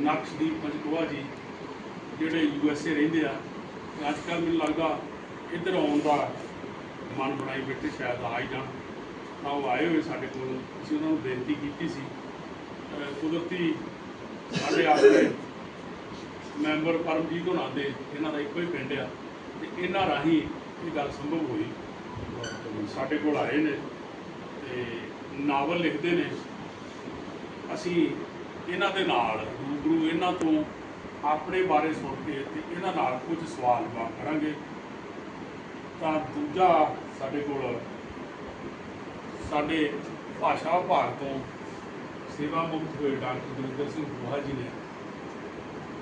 ਨਕਸ਼ਦੀਪ ਪੰਜਕੋਆ ਜੀ ਜਿਹੜੇ U S A ਰਹਿੰਦੇ ਆ, ਤੇ ਅੱਜ ਕੱਲ੍ਹ ਮੈਨੂੰ ਲੱਗਦਾ ਇੱਧਰ ਆਉਣ ਦਾ ਮਨ ਬਣਾਈ ਬੈਠੇ ਸ਼ਾਇਦ ਆ ਹੀ ਜਾਣ। ਤਾਂ ਉਹ ਆਏ ਹੋਏ ਸਾਡੇ ਕੋਲ, ਅਸੀਂ ਉਹਨਾਂ ਨੂੰ ਬੇਨਤੀ ਕੀਤੀ ਸੀ। ਕੁਦਰਤੀ ਸਾਡੇ ਆਪਣੇ ਮੈਂਬਰ ਪਰਮਜੀਤ ਹੋਣਾ ਦੇ, ਇਹਨਾਂ ਦਾ ਇੱਕੋ ਹੀ ਪਿੰਡ ਆ, ਤੇ ਇਹਨਾਂ ਰਾਹੀਂ ਇਹ ਗੱਲ ਸੰਭਵ ਹੋਈ। ਸਾਡੇ ਕੋਲ ਆਏ ਨੇ, ਤੇ ਨਾਵਲ ਲਿਖਦੇ ਨੇ। ਅਸੀਂ ਇਹਨਾਂ ਦੇ ਨਾਲ ਗੁਰੂ ਇਹਨਾਂ ਤੋਂ ਆਪਣੇ ਬਾਰੇ ਸੁਣ ਕੇ ਤੇ ਇਹਨਾਂ ਨਾਲ ਕੁਝ ਸਵਾਲ ਜਵਾਬ ਕਰਾਂਗੇ। ਤਾਂ ਦੂਜਾ ਸਾਡੇ ਕੋਲ ਸਾਡੇ ਭਾਸ਼ਾ ਵਿਭਾਗ ਤੋਂ ਸੇਵਾ ਮੁਕਤ ਹੋਏ ਡਾਕਟਰ ਗੁਰਿੰਦਰ ਸਿੰਘ ਗੁਹਾ ਜੀ ਨੇ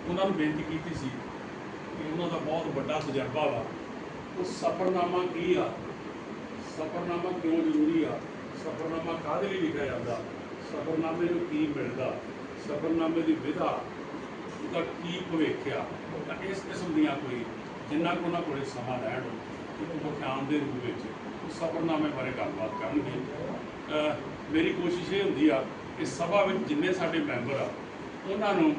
ਉਹਨਾਂ ਨੂੰ ਬੇਨਤੀ ਕੀਤੀ ਸੀ ਕਿ ਉਹਨਾਂ ਦਾ ਬਹੁਤ ਵੱਡਾ ਤਜਰਬਾ ਵਾ। ਉਹ ਸਫਰਨਾਮਾ ਕੀ ਆ? ਸਫਰਨਾਮਾ ਕਿਉਂ ਜ਼ਰੂਰੀ ਆ? ਸਫਰਨਾਮਾ ਕਾਹਦੇ ਲਈ ਲਿਖਿਆ ਜਾਂਦਾ? ਸਫਰਨਾਮੇ ਨੂੰ ਕੀ ਮਿਲਦਾ? ਸਫਰਨਾਮੇ ਦੀ ਵਿਧਾ ਦਾ ਕੀ ਭਵਿੱਖ ਆ ਤਾਂ ਇਸ ਕਿਸਮ ਦੀਆਂ ਕੋਈ ਜਿੰਨਾ ਕੁ ਉਹਨਾਂ ਕੋਲੇ ਸਮਾਂ ਰਹਿਣ ਇੱਕ ਬਖਿਆਨ ਦੇ ਰੂਪ ਵਿੱਚ ਉਹ ਸਫਰਨਾਮੇ ਬਾਰੇ ਗੱਲਬਾਤ ਕਰਨਗੇ। ਮੇਰੀ ਕੋਸ਼ਿਸ਼ ਇਹ ਹੁੰਦੀ ਆ ਕਿ ਸਭਾ ਵਿੱਚ ਜਿੰਨੇ ਸਾਡੇ ਮੈਂਬਰ ਆ, ਉਹਨਾਂ ਨੂੰ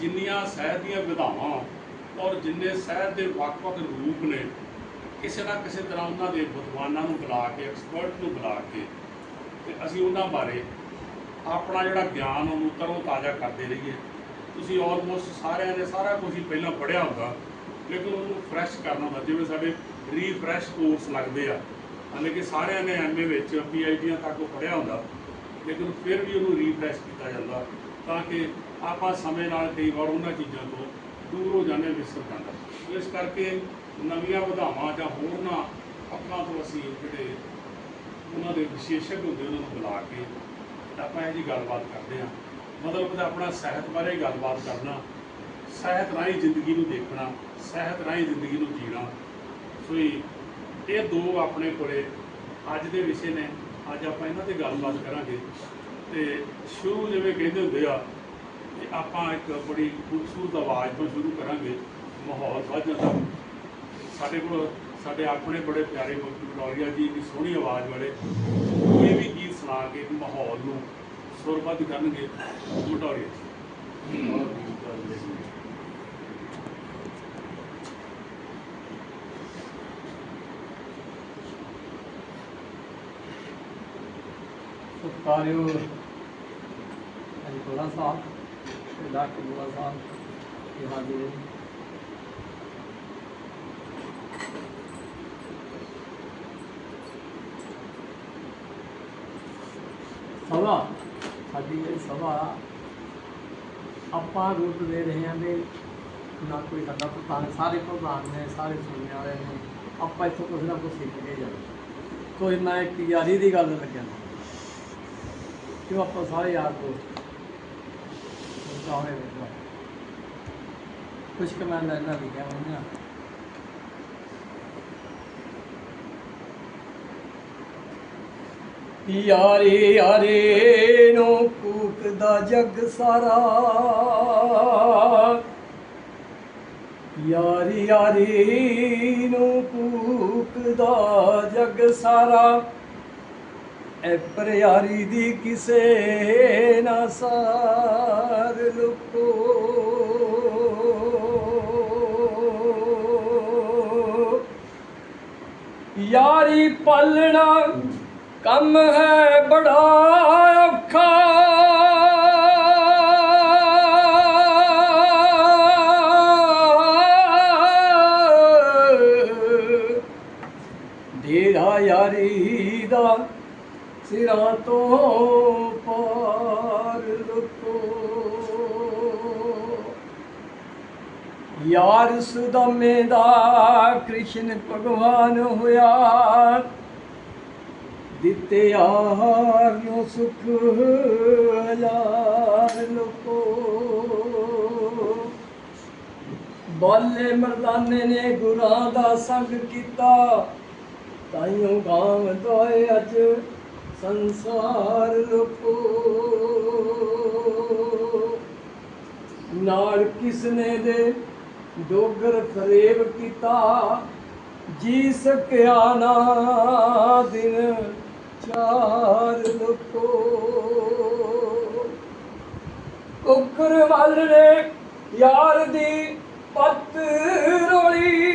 ਜਿੰਨੀਆਂ ਸਾਹਿਤ ਦੀਆਂ ਵਿਧਾਵਾਂ ਔਰ ਜਿੰਨੇ ਸਹਿਤ ਦੇ ਵੱਖ-ਵੱਖ ਰੂਪ ਨੇ, ਕਿਸੇ ਨਾ ਕਿਸੇ ਤਰ੍ਹਾਂ ਉਹਨਾਂ ਦੇ ਵਿਦਵਾਨਾਂ ਨੂੰ ਬੁਲਾ ਕੇ ਐਕਸਪਰਟ ਨੂੰ ਬੁਲਾ ਕੇ ਤੇ ਅਸੀਂ ਉਹਨਾਂ ਬਾਰੇ ਆਪਣਾ ਜਿਹੜਾ ਗਿਆਨ ਉਹਨੂੰ ਤਰੋ ਤਾਜ਼ਾ ਕਰਦੇ ਰਹੀਏ। ਤੁਸੀਂ ਆਲਮੋਸਟ ਸਾਰਿਆਂ ਨੇ ਸਾਰਾ ਕੁਝ ਹੀ ਪਹਿਲਾਂ ਪੜ੍ਹਿਆ ਹੁੰਦਾ, ਲੇਕਿਨ ਉਹਨੂੰ ਫਰੈਸ਼ ਕਰਨਾ ਹੁੰਦਾ। ਜਿਵੇਂ ਸਾਡੇ ਰੀਫਰੈਸ਼ ਕੋਰਸ ਲੱਗਦੇ ਆ ਹਾਲੇ ਕਿ ਸਾਰਿਆਂ ਨੇ ਐਮਏ ਵਿੱਚ ਪੀਐਚਡੀਆਂ ਤੱਕ ਉਹ ਪੜ੍ਹਿਆ ਹੁੰਦਾ, ਲੇਕਿਨ ਫਿਰ ਵੀ ਉਹਨੂੰ ਰੀਫਰੈਸ਼ ਕੀਤਾ ਜਾਂਦਾ ਤਾਂ ਕਿ ਆਪਾਂ ਸਮੇਂ ਨਾਲ ਕਈ ਵਾਰ ਉਹਨਾਂ ਚੀਜ਼ਾਂ ਤੋਂ ਦੂਰ ਹੋ ਜਾਂਦੇ, ਵਿਸਰ ਜਾਂਦਾ। ਇਸ ਕਰਕੇ ਨਵੀਆਂ ਵਧਾਵਾਂ ਜਾਂ ਹੋਰਨਾਂ ਪੱਖਾਂ ਤੋਂ ਅਸੀਂ ਜਿਹੜੇ ਉਹਨਾਂ ਦੇ ਵਿਸ਼ੇਸ਼ਕ ਹੁੰਦੇ ਉਹਨਾਂ ਨੂੰ ਬੁਲਾ ਕੇ ਆਪਾਂ ਇਹ ਜੀ ਗੱਲਬਾਤ ਕਰਦੇ ਹਾਂ। ਮਤਲਬ ਤਾਂ ਆਪਣਾ ਸਾਹਿਤ ਬਾਰੇ ਗੱਲਬਾਤ ਕਰਨਾ, ਸਾਹਿਤ ਰਾਹੀਂ ਜ਼ਿੰਦਗੀ ਨੂੰ ਦੇਖਣਾ, ਸਾਹਿਤ ਰਾਹੀਂ ਜ਼ਿੰਦਗੀ ਨੂੰ ਜੀਣਾ। ਸੋ ਇਹ ਇਹ ਦੋ ਆਪਣੇ ਕੋਲੇ ਅੱਜ ਦੇ ਵਿਸ਼ੇ ਨੇ। ਅੱਜ ਆਪਾਂ ਇਹਨਾਂ ਤੇ ਗੱਲਬਾਤ ਕਰਾਂਗੇ। ਤੇ ਸ਼ੁਰੂ ਜਿਵੇਂ ਕਹਿੰਦੇ ਹੁੰਦੇ ਆ ਕਿ ਆਪਾਂ ਇੱਕ ਬੜੀ ਖੂਬਸੂਰਤ ਆਵਾਜ਼ ਤੋਂ ਸ਼ੁਰੂ ਕਰਾਂਗੇ ਮਾਹੌਲ ਵੱਧ ਜਾਂਦਾ ਸਾਡੇ ਕੋਲ, ਸਾਡੇ ਆਪਣੇ ਬੜੇ ਪਿਆਰੇ ਮੁਕਤ ਬਟੋਰੀਆ ਜੀ ਦੀ ਸੋਹਣੀ ਆਵਾਜ਼ ਵਾਲੇ, ਕੋਈ ਵੀ ਸੁਣਾ ਕੇ ਮਾਹੌਲ ਨੂੰ ਸੁਰਬੱਧ ਕਰਨਗੇ ਬਟੋਰੀਆ ਜੀ ਸਤਿਕਾਰਯੋਗ ਕੋਲਾ ਸਾਹਿਬ ਤੇ ਡਾਕਟਰ ਸਾਹਿਬ ਕੀ ਹਾਜ਼ਰ ਹੈ ਸਭਾ। ਸਾਡੀ ਜਿਹੜੀ ਸਭਾ ਆਪਾਂ ਰੂਪ ਦੇ ਰਹੇ ਹਾਂ ਵੀ ਨਾ ਕੋਈ ਸਾਡਾ ਪ੍ਰਧਾਨ, ਸਾਰੇ ਪ੍ਰਧਾਨ ਨੇ, ਸਾਰੇ ਸੁਣਨੇ ਵਾਲੇ ਨੇ, ਆਪਾਂ ਇੱਥੋਂ ਕੁਝ ਨਾ ਕੁਝ ਸਿੱਖ ਕੇ ਜਾਣਾ। ਕੋਈ ਮੈਂ ਇੱਕ ਯਾਰੀ ਦੀ ਗੱਲ ਲੱਗਿਆ। ਕਿਉਂ ਆਪਾਂ ਸਾਰੇ ਯਾਰ ਦੋਸਤ ਚਾਹੇ ਵੇਖੋ। ਕੁਝ ਕਮਾਂ ਲੈਣਾ ਵੀ ਕਿਹਾ ਉਹਨੇ ਯਾਰੇ ਯਾਰੇ ਨੂੰ ਕੂਕਦਾ ਜਗ ਸਾਰਾ। ਯਾਰੀ ਯਾਰੀ ਨੂੰ ਕੂਕਦਾ ਜਗ ਸਾਰਾ। ਐ ਪਿਆਰੀ ਦੀ ਕਿਸੇ ਨਾ ਸਾਰ ਲੁਕੋ। ਯਾਰੀ ਪਾਲਣਾ ਕੰਮ ਹੈ ਬੜਾ ਔਖਾ। ਡੇਰਾ ਯਾਰੀ ਦਾ ਸਿਰਾਂ ਤੋਂ ਪਾਰ ਲੁਕੋ ਯਾਰ ਸੁਦਾਮੇ ਦਾ ਕ੍ਰਿਸ਼ਨ ਭਗਵਾਨ ਹੋਇਆ। ਦਿੱਤੇ ਯਾਰ ਨੂੰ ਸੁਖ ਹਜ਼ਾਰ ਲੋਕੋ। ਬਾਲੇ ਮਰਦਾਨੇ ਨੇ ਗੁਰਾਂ ਦਾ ਸੰਗ ਕੀਤਾ। ਤਾਈਓ ਗਾਮ ਦੋਏ ਅੱਜ ਸੰਸਾਰ ਲੋਕੋ। ਨਾਲ ਕਿਸਨੇ ਦੇ ਡੋਗਰ ਫਰੇਬ ਕੀਤਾ। ਜੀ ਸਕਿਆ ਨਾ ਦਿਨ ਚਾਰ ਨੇ ਯਾਰ ਦੀ ਪੱਤ ਰੋਲੀ।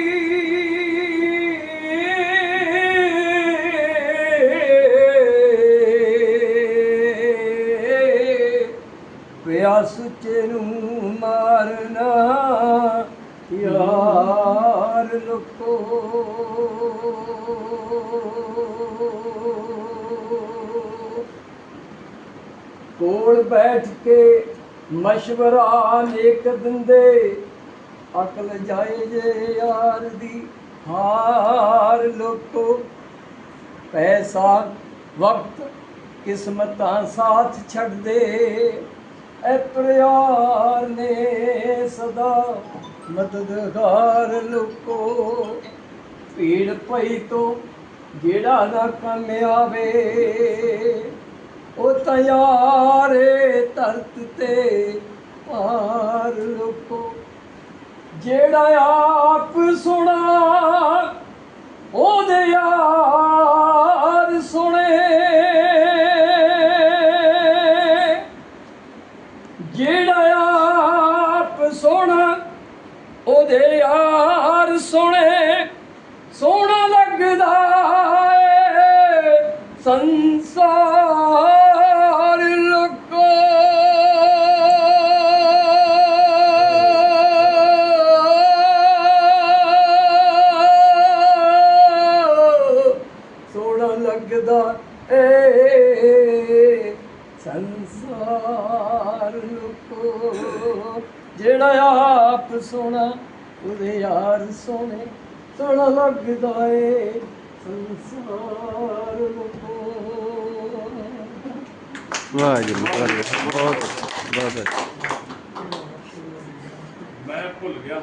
ਪਿਆ ਸੁੱਚੇ ਨੂੰ ਮਾਰਨਾ ਯਾਰ ਲੁਕੋ। ਕੋਲ ਬੈਠ ਕੇ ਮਸ਼ਵਰਾ ਨੇਕ ਦਿੰਦੇ, ਅਕਲ ਜਾਏ ਜੇ ਯਾਰ ਦੀ ਹਾਰ ਲੋਕੋ ਪੈਸਾ, ਵਕਤ, ਕਿਸਮਤਾਂ ਸਾਥ ਛੱਡਦੇ, ਐ ਪਿਆਰ ਨੇ ਸਦਾ ਮਦਦਗਾਰ ਲੋਕੋ। ਪੀੜ ਪਈ ਤੋਂ ਜਿਹੜਾ ਨਾ ਕੰਮ ਆਵੇ ਉਹ ਤਿਆਰੇ ਧਰਤ ਤੇ ਪਾਰ ਲੋਕੋ। ਜਿਹੜਾ ਆਪ ਸੁਣਾ, ਉਹਦੇ ਯਾਰ ਸੁਣੇ। ਜਿਹੜਾ ਆਪ ਸੋਹਣਾ ਉਹਦੇ ਯਾਰ ਸੁਣੇ। ਸੋਹਣਾ ਲੱਗਦਾ ਏ ਸੰਸਾਰ। ਏ ਸੰਸਾਰ ਲੋਕੋ ਜਿਹੜਾ ਆਪ ਸੋਹਣਾ ਉਹਦੇ ਯਾਰ ਸੋਹਣੇ ਸੋਹਣਾ ਲੱਗਦਾ ਏ ਸੰਸਾਰ ਲੋਕੋ ਵਾਹ ਜੀ ਵਾਹ ਬਹੁਤ ਬਹੁਤ। ਮੈਂ ਭੁੱਲ ਗਿਆ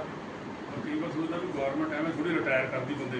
ਵਾਰ ਸੋਚਦਾ ਵੀ ਗਵਰਨਮੈਂਟ ਐਵੇਂ ਥੋੜੀ ਰਿਟਾਇਰ ਕਰਦੀ ਬੰਦੇ